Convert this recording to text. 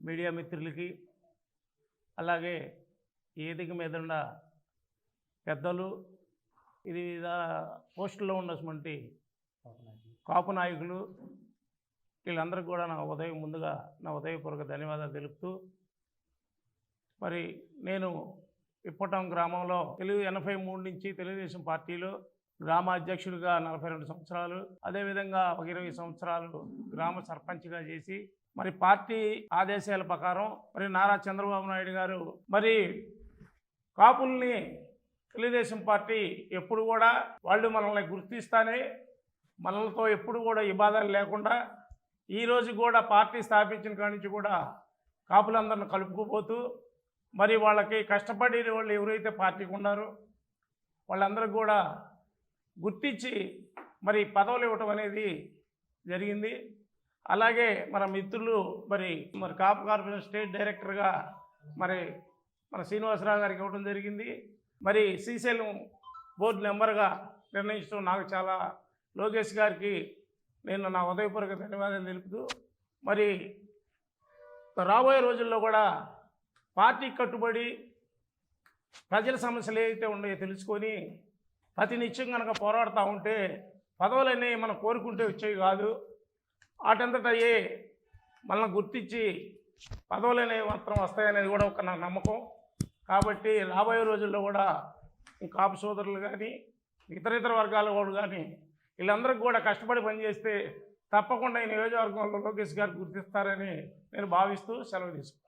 Media మిత్రులకి అలాగే ఏదిక మీద ఉన్న పెద్దలు ఇది వివిధ పోస్టుల్లో ఉన్నటువంటి కాపు నాయకులు వీళ్ళందరికీ కూడా నా ఉదయం ముందుగా నా ఉదయపూర్వక ధన్యవాదాలు తెలుపుతూ మరి నేను ఇప్పటం గ్రామంలో తెలుగు ఎనభై మూడు నుంచి తెలుగుదేశం పార్టీలో గ్రామ అధ్యక్షుడిగా నలభై రెండు సంవత్సరాలు అదేవిధంగా ఒక ఇరవై సంవత్సరాలు గ్రామ సర్పంచ్గా చేసి మరి పార్టీ ఆదేశాల ప్రకారం మరి నారా చంద్రబాబు నాయుడు గారు మరి కాపుల్ని తెలుగుదేశం పార్టీ ఎప్పుడు కూడా వాళ్ళు మనల్ని గుర్తిస్తానే మనలతో ఎప్పుడు కూడా ఇబ్బందులు లేకుండా ఈరోజు కూడా పార్టీ స్థాపించిన కాడి నుంచి కూడా కాపులందరిని కలుపుకుపోతూ మరి వాళ్ళకి కష్టపడి వాళ్ళు ఎవరైతే పార్టీకి ఉన్నారో వాళ్ళందరికీ కూడా గుర్తించి మరి పదవులు ఇవ్వటం అనేది జరిగింది. అలాగే మన మిత్రులు మరి మరి కాపు కార్పొరేషన్ స్టేట్ డైరెక్టర్గా మరి మన శ్రీనివాసరావు గారికి ఇవ్వడం జరిగింది. మరి శ్రీశైలం బోర్డు మెంబర్గా నిర్ణయించడం నాకు చాలా లోకేష్ గారికి నేను నా ఉదయపూర్వక ధన్యవాదాలు తెలుపుతూ మరి రాబోయే రోజుల్లో కూడా పార్టీ కట్టుబడి ప్రజల సమస్యలు ఏదైతే ఉన్నాయో తెలుసుకొని ప్రతి నిత్యం కనుక పోరాడుతూ ఉంటే పదవులన్నీ మనం కోరుకుంటే వచ్చేవి కాదు. వాటంతట అయ్యే మనల్ని గుర్తించి పదవులు అనేవి మాత్రం వస్తాయనేది కూడా ఒక నా నమ్మకం. కాబట్టి రాబోయే రోజుల్లో కూడా కాపు సోదరులు కానీ ఇతర ఇతర వర్గాల వాళ్ళు కానీ వీళ్ళందరికీ కూడా కష్టపడి పనిచేస్తే తప్పకుండా ఈ నియోజకవర్గంలో లోకేష్ గారు గుర్తిస్తారని నేను భావిస్తూ సెలవు తీసుకున్నాను